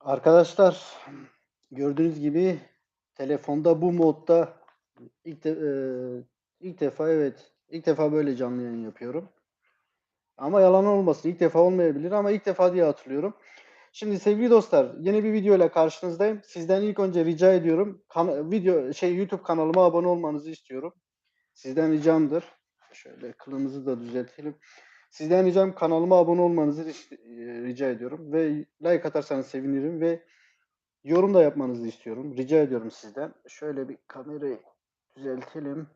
Arkadaşlar gördüğünüz gibi telefonda bu modda ilk, de, eee, ilk defa evet ilk defa böyle canlı yayın yapıyorum. Ama yalan olmasın ilk defa olmayabilir ama ilk defa diye hatırlıyorum. Şimdi sevgili dostlar yeni bir video ile karşınızdayım. Sizden ilk önce rica ediyorum. Kan- video şey YouTube kanalıma abone olmanızı istiyorum. Sizden ricamdır. Şöyle kılımızı da düzeltelim. Sizden ricam kanalıma abone olmanızı e, rica ediyorum ve like atarsanız sevinirim ve yorum da yapmanızı istiyorum. Rica ediyorum sizden. Şöyle bir kamerayı düzeltelim.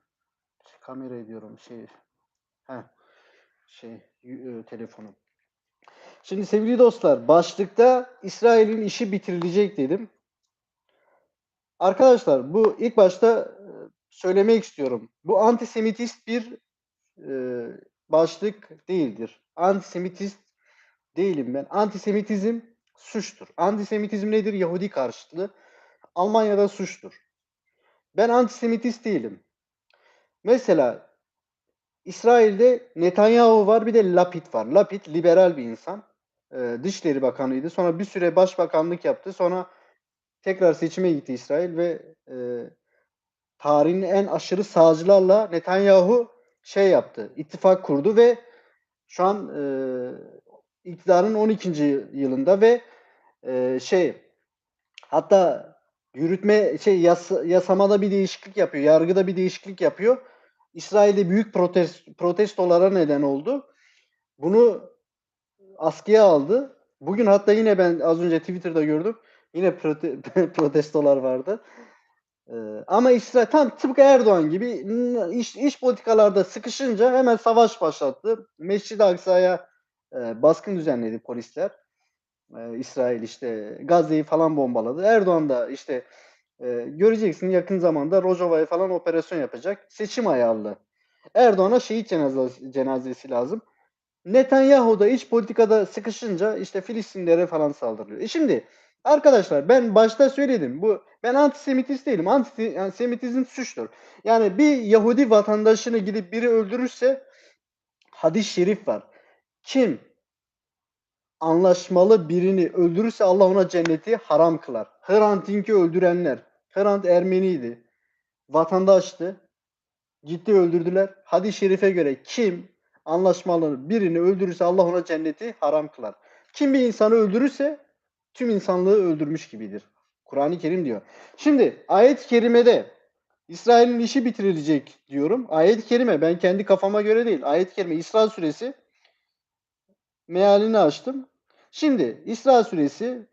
Kamera diyorum şey. Ha şey e, telefonu. Şimdi sevgili dostlar başlıkta İsrail'in işi bitirilecek dedim. Arkadaşlar bu ilk başta e, söylemek istiyorum. Bu antisemitist bir e, başlık değildir. Antisemitist değilim ben. Antisemitizm suçtur. Antisemitizm nedir? Yahudi karşıtlığı. Almanya'da suçtur. Ben antisemitist değilim. Mesela İsrail'de Netanyahu var bir de Lapid var. Lapid liberal bir insan. Ee, Dışişleri Bakanıydı. Sonra bir süre başbakanlık yaptı. Sonra tekrar seçime gitti İsrail ve e, tarihin en aşırı sağcılarla Netanyahu şey yaptı. ittifak kurdu ve şu an e, iktidarın 12. yılında ve e, şey hatta yürütme şey yas, yasamada bir değişiklik yapıyor. Yargıda bir değişiklik yapıyor. İsrail'de büyük protest, protestolara neden oldu. Bunu askıya aldı. Bugün hatta yine ben az önce Twitter'da gördüm. Yine prote, protestolar vardı. Ee, ama İsrail tam tıpkı Erdoğan gibi iş, iş politikalarda sıkışınca hemen savaş başlattı. Mescid-i Aksa'ya e, baskın düzenledi polisler. E, İsrail işte Gazze'yi falan bombaladı. Erdoğan da işte e, göreceksin yakın zamanda Rojava'ya falan operasyon yapacak. Seçim ayarlı. Erdoğan'a şehit cenazesi, cenazesi lazım. Netanyahu da iç politikada sıkışınca işte Filistinlere falan saldırıyor. E şimdi arkadaşlar ben başta söyledim. Bu ben antisemitist değilim. Antisemitizm suçtur. Yani bir Yahudi vatandaşını gidip biri öldürürse hadis-i şerif var. Kim anlaşmalı birini öldürürse Allah ona cenneti haram kılar. Hrant Dink'i öldürenler. Hrant Ermeniydi. Vatandaştı. Gitti öldürdüler. Hadis-i şerife göre kim anlaşmalı birini öldürürse Allah ona cenneti haram kılar. Kim bir insanı öldürürse tüm insanlığı öldürmüş gibidir. Kur'an-ı Kerim diyor. Şimdi ayet-i kerimede İsrail'in işi bitirilecek diyorum. Ayet-i kerime ben kendi kafama göre değil. Ayet-i kerime İsra suresi mealini açtım. Şimdi İsra suresi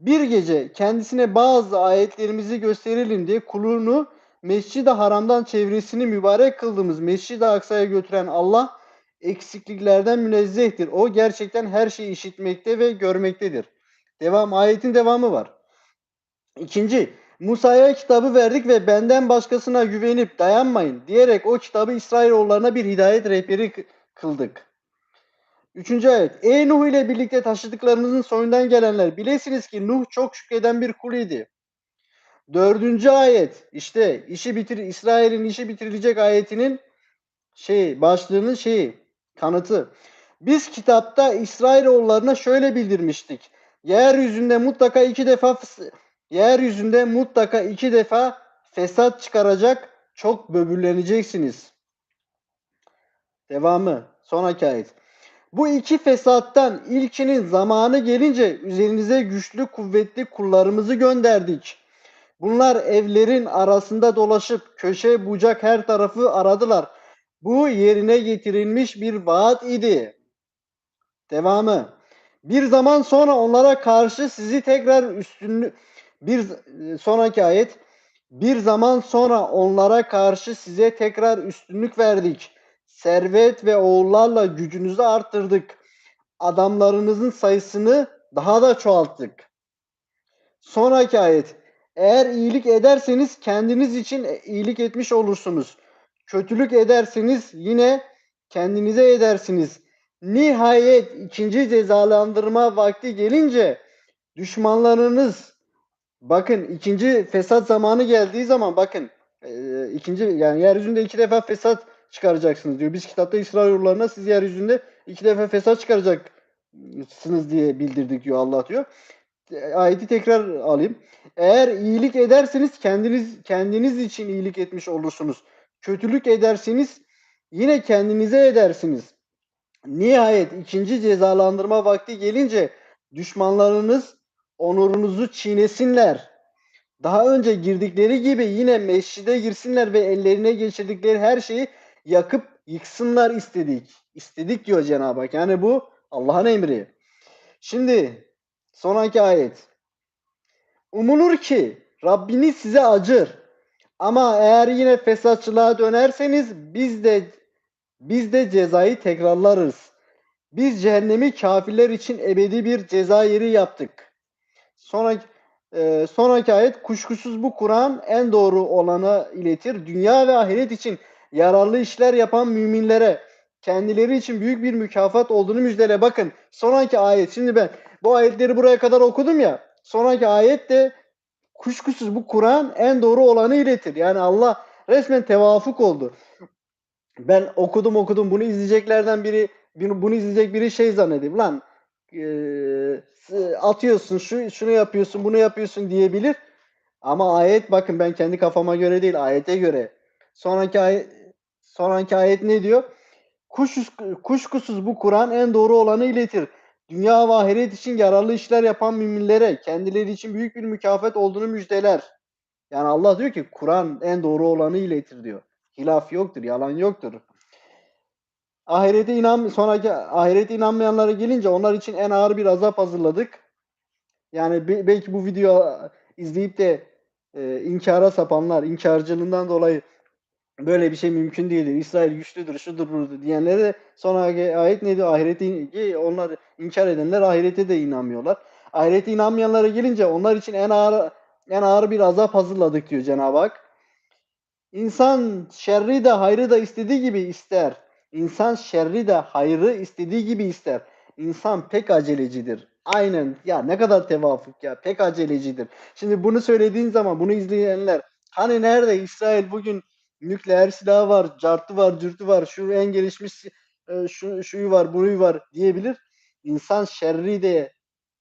bir gece kendisine bazı ayetlerimizi gösterelim diye kulunu Mescid-i Haram'dan çevresini mübarek kıldığımız Mescid-i Aksa'ya götüren Allah eksikliklerden münezzehtir. O gerçekten her şeyi işitmekte ve görmektedir. Devam ayetin devamı var. İkinci, Musa'ya kitabı verdik ve benden başkasına güvenip dayanmayın diyerek o kitabı İsrailoğullarına bir hidayet rehberi kıldık. Üçüncü ayet. Ey Nuh ile birlikte taşıdıklarınızın soyundan gelenler bilesiniz ki Nuh çok şükreden bir kuluydu. Dördüncü ayet. İşte işi bitir İsrail'in işi bitirilecek ayetinin şey başlığının şeyi kanıtı. Biz kitapta İsrailoğullarına şöyle bildirmiştik. Yeryüzünde mutlaka iki defa yeryüzünde mutlaka iki defa fesat çıkaracak, çok böbürleneceksiniz. Devamı. Sonraki ayet. Bu iki fesattan ilkinin zamanı gelince üzerinize güçlü kuvvetli kullarımızı gönderdik. Bunlar evlerin arasında dolaşıp köşe bucak her tarafı aradılar. Bu yerine getirilmiş bir vaat idi. Devamı. Bir zaman sonra onlara karşı sizi tekrar üstünlük bir sonraki ayet bir zaman sonra onlara karşı size tekrar üstünlük verdik. Servet ve oğullarla gücünüzü arttırdık. Adamlarınızın sayısını daha da çoğalttık. Sonraki ayet. Eğer iyilik ederseniz kendiniz için iyilik etmiş olursunuz. Kötülük ederseniz yine kendinize edersiniz. Nihayet ikinci cezalandırma vakti gelince düşmanlarınız bakın ikinci fesat zamanı geldiği zaman bakın e, ikinci yani yeryüzünde iki defa fesat çıkaracaksınız diyor. Biz kitapta İsrailoğullarına siz yeryüzünde iki defa fesat çıkaracaksınız diye bildirdik diyor Allah diyor. ayeti tekrar alayım. Eğer iyilik ederseniz kendiniz kendiniz için iyilik etmiş olursunuz. Kötülük ederseniz yine kendinize edersiniz. Nihayet ikinci cezalandırma vakti gelince düşmanlarınız onurunuzu çiğnesinler. Daha önce girdikleri gibi yine mescide girsinler ve ellerine geçirdikleri her şeyi yakıp yıksınlar istedik. İstedik diyor Cenab-ı Hak. Yani bu Allah'ın emri. Şimdi sonraki ayet. Umulur ki Rabbiniz size acır. Ama eğer yine fesatçılığa dönerseniz biz de biz de cezayı tekrarlarız. Biz cehennemi kafirler için ebedi bir ceza yeri yaptık. Sonraki e, sonraki ayet kuşkusuz bu Kur'an en doğru olanı iletir. Dünya ve ahiret için yararlı işler yapan müminlere kendileri için büyük bir mükafat olduğunu müjdele. Bakın sonraki ayet. Şimdi ben bu ayetleri buraya kadar okudum ya. Sonraki ayet de kuşkusuz bu Kur'an en doğru olanı iletir. Yani Allah resmen tevafuk oldu. Ben okudum okudum bunu izleyeceklerden biri bunu izleyecek biri şey zannedeyim. Lan e, atıyorsun şu şunu yapıyorsun bunu yapıyorsun diyebilir. Ama ayet bakın ben kendi kafama göre değil ayete göre. Sonraki ayet sonraki ayet ne diyor? Kuş, kuşkusuz bu Kur'an en doğru olanı iletir. Dünya ve ahiret için yararlı işler yapan müminlere kendileri için büyük bir mükafat olduğunu müjdeler. Yani Allah diyor ki Kur'an en doğru olanı iletir diyor. Hilaf yoktur, yalan yoktur. Ahirete inan sonraki ahirete inanmayanlara gelince onlar için en ağır bir azap hazırladık. Yani be, belki bu video izleyip de e, inkara sapanlar, inkarcılığından dolayı böyle bir şey mümkün değildir. İsrail güçlüdür, şudur budur diyenlere sonraki ayet ne diyor? Ahirete onlar inkar edenler ahirete de inanmıyorlar. Ahirete inanmayanlara gelince onlar için en ağır en ağır bir azap hazırladık diyor Cenab-ı Hak. İnsan şerri de hayrı da istediği gibi ister. İnsan şerri de hayrı istediği gibi ister. İnsan pek acelecidir. Aynen ya ne kadar tevafuk ya pek acelecidir. Şimdi bunu söylediğin zaman bunu izleyenler hani nerede İsrail bugün nükleer silahı var, cartı var, cürtü var, şu en gelişmiş e, şu şuyu var, buyu var diyebilir. İnsan şerri de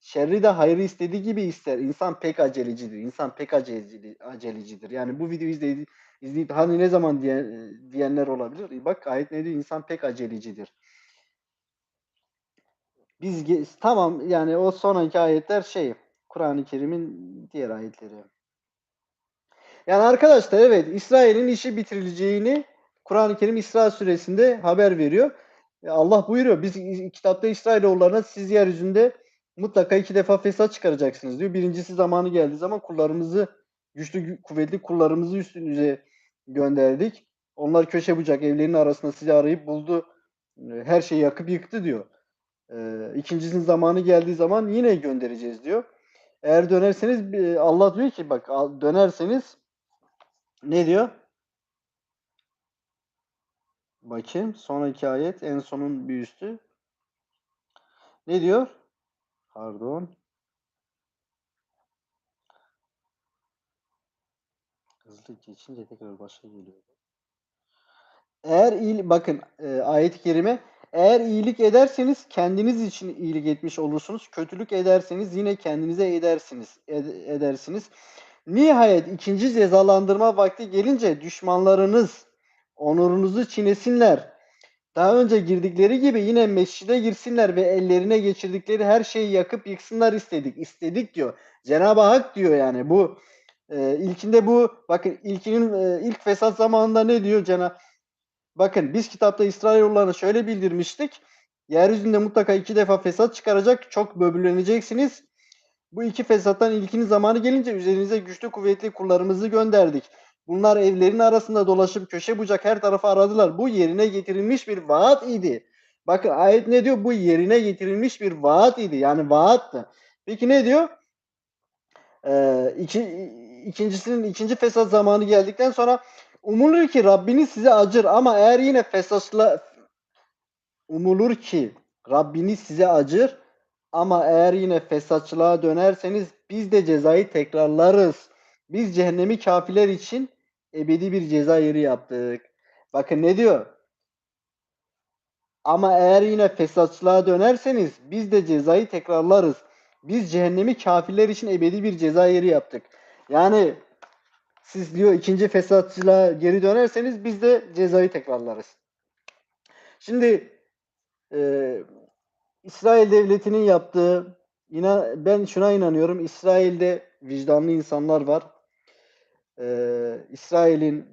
şerri de hayrı istediği gibi ister. İnsan pek acelecidir. İnsan pek acelecidir. Yani bu videoyu izleyip, izleyip hani ne zaman diye, diyenler olabilir. Bak ayet ne diyor? İnsan pek acelecidir. Biz tamam yani o sonraki ayetler şey Kur'an-ı Kerim'in diğer ayetleri. Yani arkadaşlar evet İsrail'in işi bitirileceğini Kur'an-ı Kerim İsra suresinde haber veriyor. Allah buyuruyor biz kitapta İsrailoğullarına siz yeryüzünde mutlaka iki defa fesat çıkaracaksınız diyor. Birincisi zamanı geldiği zaman kullarımızı güçlü kuvvetli kullarımızı üstünüze gönderdik. Onlar köşe bucak evlerinin arasında sizi arayıp buldu. Her şeyi yakıp yıktı diyor. Ee, ikincisinin zamanı geldiği zaman yine göndereceğiz diyor. Eğer dönerseniz Allah diyor ki bak dönerseniz ne diyor? Bakayım. Sonraki ayet en sonun bir üstü. Ne diyor? Pardon. Hızlı geçince tekrar başa geliyor. Eğer iyi, bakın e, ayet-i kerime eğer iyilik ederseniz kendiniz için iyilik etmiş olursunuz. Kötülük ederseniz yine kendinize edersiniz. Ed, edersiniz. Nihayet ikinci cezalandırma vakti gelince düşmanlarınız onurunuzu çiğnesinler. Daha önce girdikleri gibi yine mescide girsinler ve ellerine geçirdikleri her şeyi yakıp yıksınlar istedik. İstedik diyor. Cenab-ı Hak diyor yani bu e, ilkinde bu bakın ilkinin e, ilk fesat zamanında ne diyor Cenab Bakın biz kitapta İsrailoğullarına şöyle bildirmiştik. Yeryüzünde mutlaka iki defa fesat çıkaracak. Çok böbürleneceksiniz. Bu iki fesattan ilkinin zamanı gelince üzerinize güçlü kuvvetli kullarımızı gönderdik. Bunlar evlerin arasında dolaşıp köşe bucak her tarafa aradılar. Bu yerine getirilmiş bir vaat idi. Bakın ayet ne diyor? Bu yerine getirilmiş bir vaat idi. Yani vaattı. Peki ne diyor? Ee, iki, ikincisinin ikinci fesat zamanı geldikten sonra umulur ki Rabbiniz size acır ama eğer yine fesatla umulur ki Rabbiniz size acır ama eğer yine fesatçılığa dönerseniz biz de cezayı tekrarlarız. Biz cehennemi kafirler için ebedi bir ceza yeri yaptık. Bakın ne diyor? Ama eğer yine fesatçılığa dönerseniz biz de cezayı tekrarlarız. Biz cehennemi kafirler için ebedi bir ceza yeri yaptık. Yani siz diyor ikinci fesatçılığa geri dönerseniz biz de cezayı tekrarlarız. Şimdi e, İsrail devletinin yaptığı inan, ben şuna inanıyorum. İsrail'de vicdanlı insanlar var. E, İsrail'in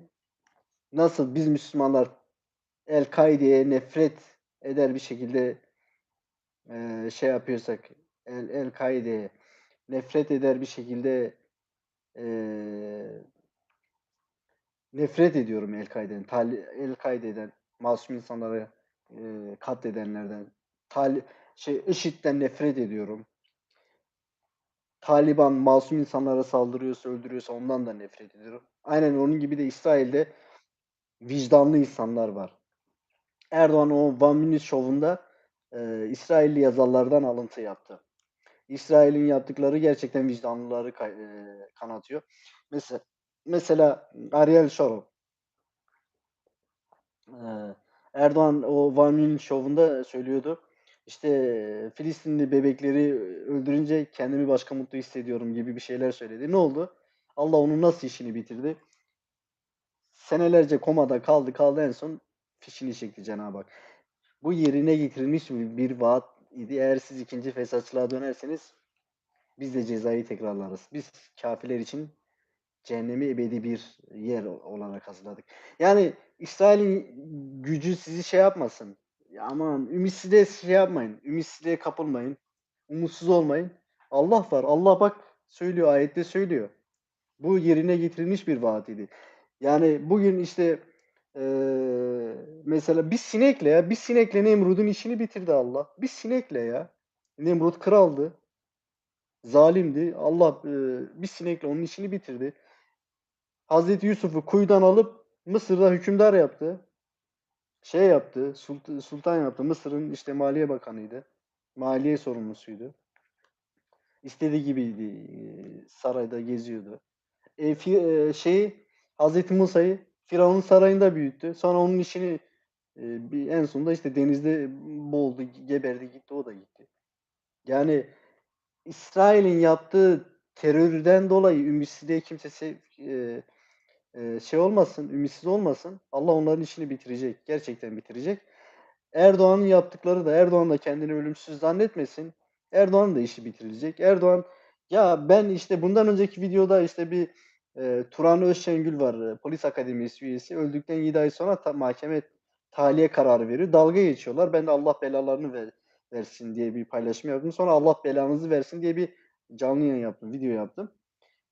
nasıl biz Müslümanlar El-Kaide'ye nefret eder bir şekilde e, şey yapıyorsak El, El-Kaide'ye nefret eder bir şekilde e, nefret ediyorum El-Kaide'den. El-Kaide'den masum insanları e, katledenlerden Tal şey IŞİD'den nefret ediyorum. Taliban masum insanlara saldırıyorsa, öldürüyorsa ondan da nefret ediyorum. Aynen onun gibi de İsrail'de vicdanlı insanlar var. Erdoğan o One Minute şovunda e, İsrailli yazarlardan alıntı yaptı. İsrail'in yaptıkları gerçekten vicdanlıları e, kanatıyor. Mesela mesela Ariel Sharon e, Erdoğan o One Minute şovunda söylüyordu. İşte Filistinli bebekleri öldürünce kendimi başka mutlu hissediyorum gibi bir şeyler söyledi. Ne oldu? Allah onun nasıl işini bitirdi? Senelerce komada kaldı kaldı en son fişini çekti Cenab-ı Hak. Bu yerine getirilmiş bir vaat idi. Eğer siz ikinci fesatçılığa dönerseniz biz de cezayı tekrarlarız. Biz kafirler için cehennemi ebedi bir yer olarak hazırladık. Yani İsrail'in gücü sizi şey yapmasın. Ya aman ümitsizliğe şey yapmayın. Ümitsizliğe kapılmayın. Umutsuz olmayın. Allah var. Allah bak söylüyor ayette söylüyor. Bu yerine getirilmiş bir vaat idi. Yani bugün işte ee, mesela bir sinekle ya bir sinekle Nemrut'un işini bitirdi Allah. Bir sinekle ya. Nemrut kraldı. Zalimdi. Allah e, bir sinekle onun işini bitirdi. Hazreti Yusuf'u kuyudan alıp Mısır'da hükümdar yaptı. Şey yaptı, sultan yaptı. Mısır'ın işte Maliye Bakanıydı. Maliye sorumlusuydu. İstediği gibiydi. Sarayda geziyordu. E, fi, e, şeyi Hazreti Musa'yı Firavun'un sarayında büyüttü. Sonra onun işini e, bir en sonunda işte denizde boğuldu, geberdi gitti, o da gitti. Yani İsrail'in yaptığı terörden dolayı ümitsizliğe kimse e, şey olmasın, ümitsiz olmasın. Allah onların işini bitirecek. Gerçekten bitirecek. Erdoğan'ın yaptıkları da Erdoğan da kendini ölümsüz zannetmesin. Erdoğan da işi bitirilecek. Erdoğan ya ben işte bundan önceki videoda işte bir e, Turan Özşengül var. E, polis akademisi üyesi. Öldükten 7 ay sonra ta, mahkeme tahliye kararı veriyor. Dalga geçiyorlar. Ben de Allah belalarını ver, versin diye bir paylaşım yaptım. Sonra Allah belanızı versin diye bir canlı yayın yaptım. Video yaptım.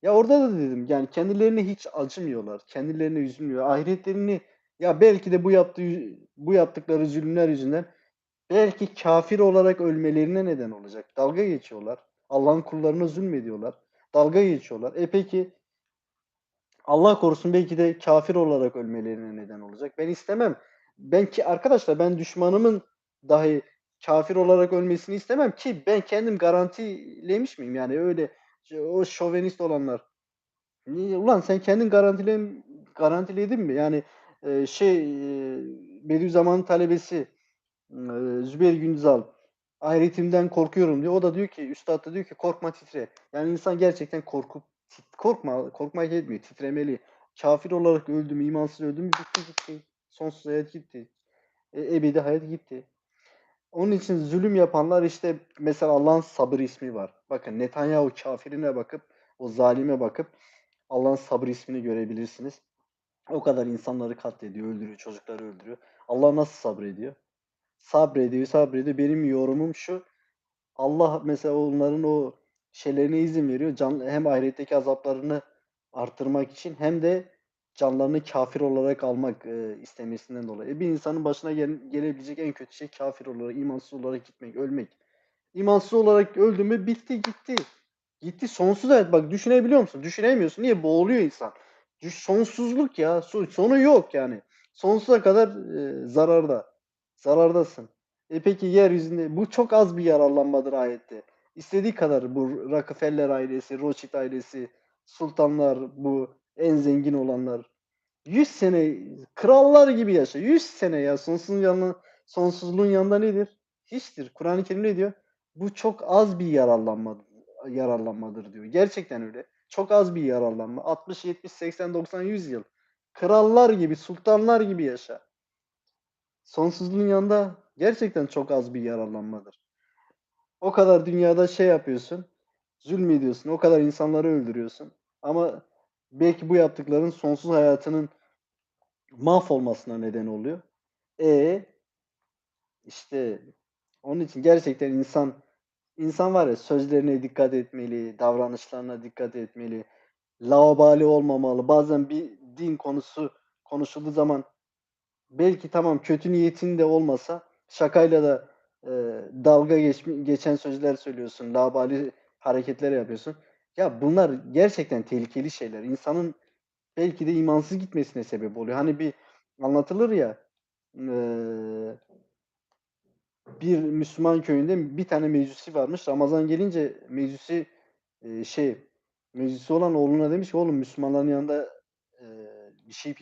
Ya orada da dedim yani kendilerine hiç acımıyorlar. Kendilerine üzülmüyor. Ahiretlerini ya belki de bu yaptığı bu yaptıkları zulümler yüzünden belki kafir olarak ölmelerine neden olacak. Dalga geçiyorlar. Allah'ın kullarına zulmediyorlar. Dalga geçiyorlar. E peki Allah korusun belki de kafir olarak ölmelerine neden olacak. Ben istemem. Ben ki arkadaşlar ben düşmanımın dahi kafir olarak ölmesini istemem ki ben kendim garantilemiş miyim? Yani öyle o şovenist olanlar. Ulan sen kendin garantile, garantiledin mi? Yani e, şey e, Bediüzzaman'ın talebesi e, Zübeyir Gündüzal ahiretimden korkuyorum diyor. O da diyor ki üstad da diyor ki korkma titre. Yani insan gerçekten korkup korkma, korkmak etmiyor. Titremeli. Kafir olarak öldüm, imansız öldüm. Gitti gitti. Sonsuz hayat gitti. E, ebedi hayat gitti. Onun için zulüm yapanlar işte mesela Allah'ın sabır ismi var. Bakın Netanyahu kafirine bakıp o zalime bakıp Allah'ın sabır ismini görebilirsiniz. O kadar insanları katlediyor, öldürüyor, çocukları öldürüyor. Allah nasıl sabrediyor? Sabrediyor, sabrediyor. Benim yorumum şu. Allah mesela onların o şeylerine izin veriyor. Can, hem ahiretteki azaplarını arttırmak için hem de canlarını kafir olarak almak e, istemesinden dolayı. Bir insanın başına gel, gelebilecek en kötü şey kafir olarak, imansız olarak gitmek, ölmek. İmansız olarak öldü mü bitti gitti. Gitti sonsuz hayat. Bak düşünebiliyor musun? Düşünemiyorsun. Niye? Boğuluyor insan. Sonsuzluk ya. Sonu yok yani. Sonsuza kadar e, zararda. Zarardasın. E peki yeryüzünde bu çok az bir yararlanmadır ayette. İstediği kadar bu Rockefeller ailesi, Rothschild ailesi, sultanlar, bu en zengin olanlar 100 sene krallar gibi yaşa. 100 sene ya sonsuzluğun yanına, sonsuzluğun yanında nedir? Hiçtir. Kur'an-ı Kerim ne diyor? Bu çok az bir yararlanmadır yararlanmadır diyor. Gerçekten öyle. Çok az bir yararlanma. 60, 70, 80, 90, 100 yıl. Krallar gibi, sultanlar gibi yaşa. Sonsuzluğun yanında gerçekten çok az bir yararlanmadır. O kadar dünyada şey yapıyorsun, zulmediyorsun, o kadar insanları öldürüyorsun. Ama belki bu yaptıkların sonsuz hayatının mahvolmasına neden oluyor. E işte onun için gerçekten insan insan var ya sözlerine dikkat etmeli, davranışlarına dikkat etmeli, laubali olmamalı. Bazen bir din konusu konuşulduğu zaman belki tamam kötü niyetin de olmasa şakayla da e, dalga geç, geçen sözler söylüyorsun, laubali hareketler yapıyorsun. Ya bunlar gerçekten tehlikeli şeyler. İnsanın belki de imansız gitmesine sebep oluyor. Hani bir anlatılır ya bir Müslüman köyünde bir tane meclisi varmış. Ramazan gelince meclisi e, şey meclisi olan oğluna demiş ki oğlum Müslümanların yanında bir şey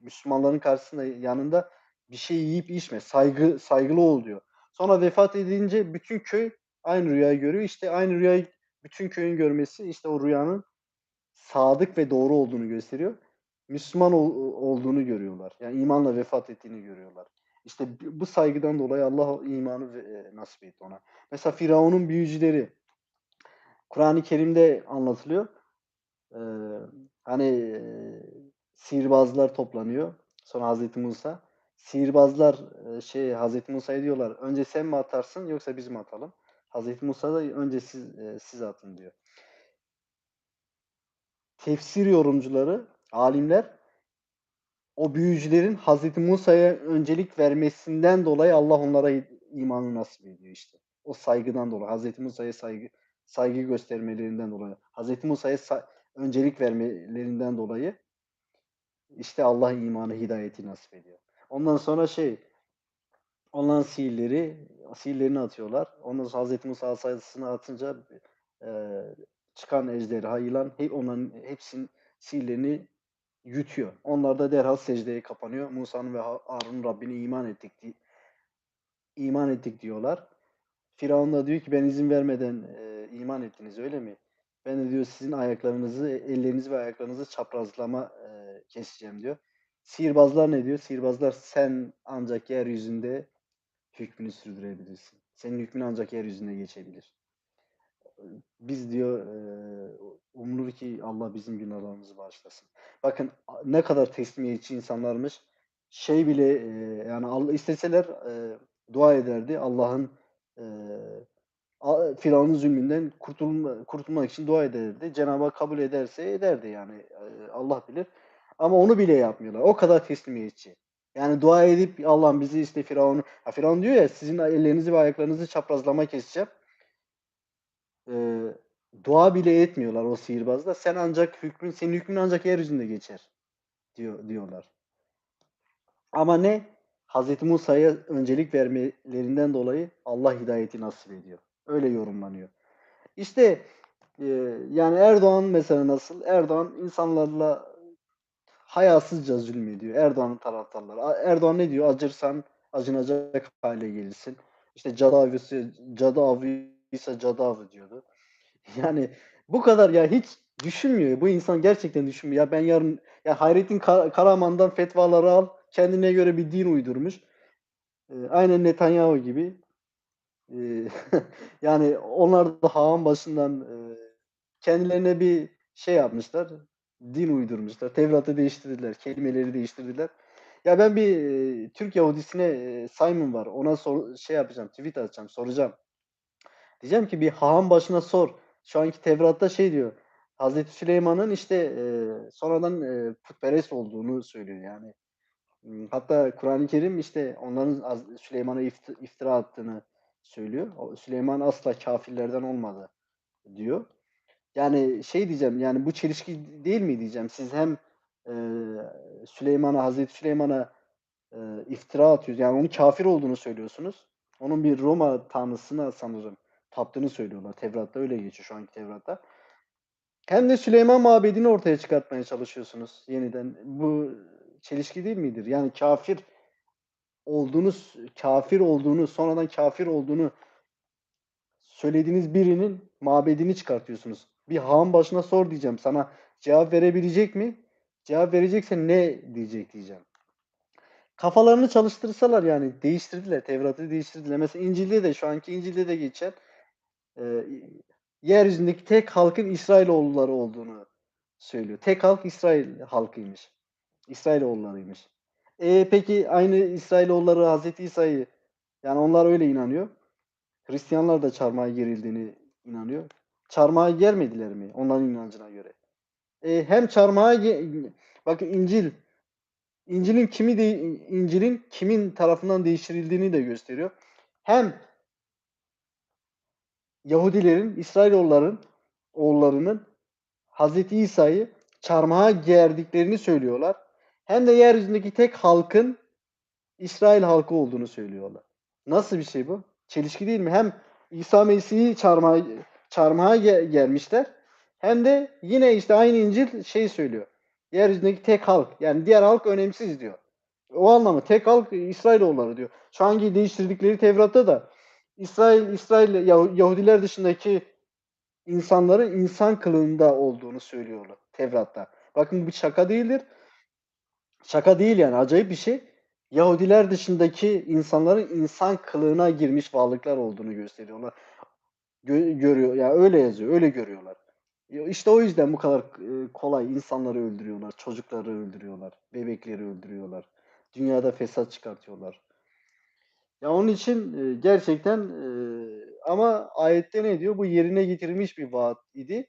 Müslümanların karşısında yanında bir şey yiyip içme. Saygı saygılı ol diyor. Sonra vefat edince bütün köy aynı rüyayı görüyor. İşte aynı rüyayı bütün köyün görmesi işte o rüyanın sadık ve doğru olduğunu gösteriyor. Müslüman ol, olduğunu görüyorlar. Yani imanla vefat ettiğini görüyorlar. İşte bu saygıdan dolayı Allah imanı e, nasip etti ona. Mesela Firavun'un büyücüleri Kur'an-ı Kerim'de anlatılıyor. Ee, hani e, sihirbazlar toplanıyor. Sonra Hazreti Musa. Sihirbazlar e, şey Hazreti Musa'ya diyorlar. Önce sen mi atarsın yoksa biz mi atalım? Hazreti Musa da önce siz e, siz atın diyor. Tefsir yorumcuları, alimler o büyücülerin Hazreti Musa'ya öncelik vermesinden dolayı Allah onlara imanı nasip ediyor işte. O saygıdan dolayı. Hazreti Musa'ya saygı saygı göstermelerinden dolayı. Hazreti Musa'ya öncelik vermelerinden dolayı işte Allah imanı hidayeti nasip ediyor. Ondan sonra şey onların sihirleri sihirlerini atıyorlar. Ondan sonra Hazreti Musa asasını atınca e, çıkan ejderha, yılan hep onların hepsinin sihirlerini yutuyor. Onlar da derhal secdeye kapanıyor. Musa'nın ve Harun'un Rabbine iman ettik iman ettik diyorlar. Firavun da diyor ki ben izin vermeden e, iman ettiniz öyle mi? Ben de diyor sizin ayaklarınızı, ellerinizi ve ayaklarınızı çaprazlama e, keseceğim diyor. Sihirbazlar ne diyor? Sihirbazlar sen ancak yeryüzünde hükmünü sürdürebilirsin. Senin hükmün ancak yeryüzünde geçebilir. Biz diyor umulur ki Allah bizim günahlarımızı bağışlasın. Bakın ne kadar teslimiyetçi insanlarmış. Şey bile yani Allah isteseler dua ederdi. Allah'ın Firavun'un zulmünden kurtulma, kurtulmak için dua ederdi. Cenab-ı Hak kabul ederse ederdi yani. Allah bilir. Ama onu bile yapmıyorlar. O kadar teslimiyetçi. Yani dua edip Allah'ım bizi işte Firavun, Firavun diyor ya sizin ellerinizi ve ayaklarınızı çaprazlama keseceğim. Ee, dua bile etmiyorlar o sihirbazda. Sen ancak hükmün, senin hükmün ancak yeryüzünde geçer diyor diyorlar. Ama ne? Hazreti Musa'ya öncelik vermelerinden dolayı Allah hidayeti nasip ediyor. Öyle yorumlanıyor. İşte e, yani Erdoğan mesela nasıl? Erdoğan insanlarla hayasızca zulmediyor. Erdoğan'ın taraftarları. Erdoğan ne diyor? Acırsan acınacak hale gelirsin. İşte cadı avcısı, cadı diyordu. Yani bu kadar ya hiç düşünmüyor. Bu insan gerçekten düşünmüyor. Ya ben yarın ya Hayrettin Karaman'dan fetvaları al. Kendine göre bir din uydurmuş. E, aynen Netanyahu gibi. E, yani onlar da havan başından e, kendilerine bir şey yapmışlar. Din uydurmuşlar. Tevrat'ı değiştirdiler. Kelimeleri değiştirdiler. Ya ben bir e, Türk Yahudisine e, Simon var. Ona sor, şey yapacağım. Tweet atacağım. Soracağım. Diyeceğim ki bir hahan başına sor. Şu anki Tevrat'ta şey diyor. Hazreti Süleyman'ın işte e, sonradan e, putperest olduğunu söylüyor yani. Hatta Kur'an-ı Kerim işte onların Süleyman'a iftira attığını söylüyor. Süleyman asla kafirlerden olmadı diyor. Yani şey diyeceğim yani bu çelişki değil mi diyeceğim. Siz hem e, Süleyman'a, Hazreti Süleyman'a e, iftira atıyorsunuz. Yani onun kafir olduğunu söylüyorsunuz. Onun bir Roma tanrısına sanırım taptığını söylüyorlar. Tevrat'ta öyle geçiyor şu anki Tevrat'ta. Hem de Süleyman mabedini ortaya çıkartmaya çalışıyorsunuz yeniden. Bu çelişki değil midir? Yani kafir olduğunu, kafir olduğunu, sonradan kafir olduğunu söylediğiniz birinin mabedini çıkartıyorsunuz. Bir han başına sor diyeceğim. Sana cevap verebilecek mi? Cevap verecekse ne diyecek diyeceğim. Kafalarını çalıştırsalar yani değiştirdiler. Tevrat'ı değiştirdiler. Mesela İncil'de de şu anki İncil'de de geçen e, yeryüzündeki tek halkın İsrailoğulları olduğunu söylüyor. Tek halk İsrail halkıymış. İsrailoğullarıymış. E peki aynı İsrailoğulları Hazreti İsa'yı yani onlar öyle inanıyor. Hristiyanlar da çarmıha gerildiğini inanıyor. Çarmıha gelmediler mi onların inancına göre? E, hem çarmıha bakın İncil İncil'in kimi de İncil'in kimin tarafından değiştirildiğini de gösteriyor. Hem Yahudilerin, İsrailoğulların oğullarının Hazreti İsa'yı çarmıha gerdiklerini söylüyorlar. Hem de yeryüzündeki tek halkın İsrail halkı olduğunu söylüyorlar. Nasıl bir şey bu? Çelişki değil mi? Hem İsa Mesih'i çarmıha, çarmıha ge- germişler. Hem de yine işte aynı İncil şey söylüyor. Yeryüzündeki tek halk. Yani diğer halk önemsiz diyor. O anlamı tek halk İsrailoğulları diyor. Şu anki değiştirdikleri Tevrat'ta da İsrail, İsrail Yahu- Yahudiler dışındaki insanların insan kılığında olduğunu söylüyorlar Tevrat'ta. Bakın bu şaka değildir. Şaka değil yani acayip bir şey. Yahudiler dışındaki insanların insan kılığına girmiş varlıklar olduğunu gösteriyorlar. Gö- görüyor yani öyle yazıyor, öyle görüyorlar. Ya İşte o yüzden bu kadar e, kolay insanları öldürüyorlar, çocukları öldürüyorlar, bebekleri öldürüyorlar. Dünyada fesat çıkartıyorlar. Ya onun için e, gerçekten e, ama ayette ne diyor? Bu yerine getirilmiş bir vaat idi.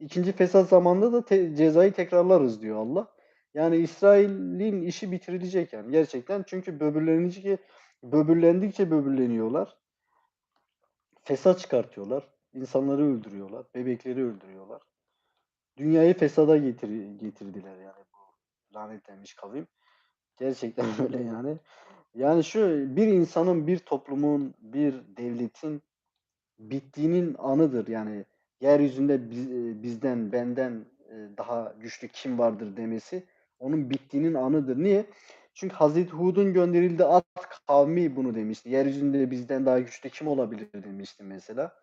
İkinci fesat zamanında da te- cezayı tekrarlarız diyor Allah. Yani İsrail'in işi bitirilecek yani gerçekten. Çünkü böbürlenince böbürlendikçe böbürleniyorlar. Fesat çıkartıyorlar. insanları öldürüyorlar. Bebekleri öldürüyorlar. Dünyayı fesada getir getirdiler yani bu lanetlenmiş kavim. Gerçekten öyle yani. Yani şu bir insanın, bir toplumun, bir devletin bittiğinin anıdır. Yani yeryüzünde biz- e, bizden, benden e, daha güçlü kim vardır demesi onun bittiğinin anıdır. Niye? Çünkü Hazreti Hud'un gönderildiği at kavmi bunu demişti. Yeryüzünde bizden daha güçlü kim olabilir demişti mesela.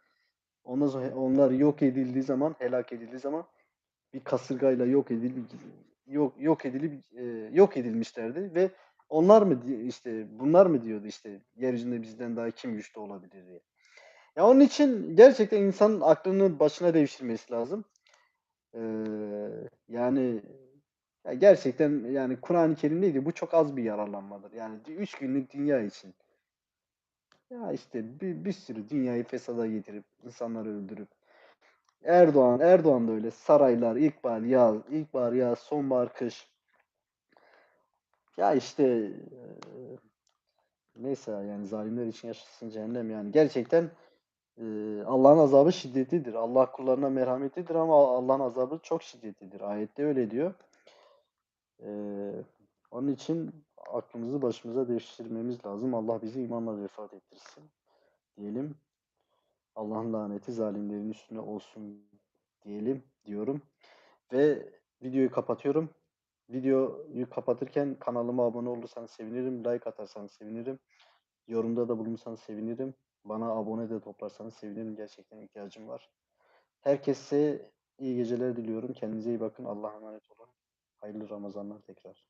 Ondan sonra onlar yok edildiği zaman, helak edildiği zaman bir kasırgayla yok edilip yok yok edilip e, yok edilmişlerdi ve onlar mı işte bunlar mı diyordu işte yeryüzünde bizden daha kim güçlü olabilir diye. Ya onun için gerçekten insanın aklını başına devşirmesi lazım. Ee, yani ya gerçekten yani Kur'an-ı Kerim'deydi. Bu çok az bir yararlanmadır. Yani üç günlük dünya için. Ya işte bir, bir sürü dünyayı fesada getirip insanları öldürüp Erdoğan, Erdoğan da öyle saraylar, ilkbahar, yaz, ilkbahar, yaz, sonbahar, kış. Ya işte eee, neyse yani zalimler için yaşasın cehennem yani gerçekten eee, Allah'ın azabı şiddetlidir. Allah kullarına merhametlidir ama Allah'ın azabı çok şiddetlidir. Ayette öyle diyor. Eee, onun için aklımızı başımıza devşirmemiz lazım. Allah bizi imanla vefat ettirsin diyelim. Allah'ın laneti zalimlerin üstüne olsun diyelim diyorum. Ve videoyu kapatıyorum. Videoyu kapatırken kanalıma abone olursanız sevinirim. Like atarsanız sevinirim. Yorumda da bulunursanız sevinirim. Bana abone de toplarsanız sevinirim. Gerçekten ihtiyacım var. Herkese iyi geceler diliyorum. Kendinize iyi bakın. Allah'a emanet olun. Hayırlı Ramazanlar tekrar.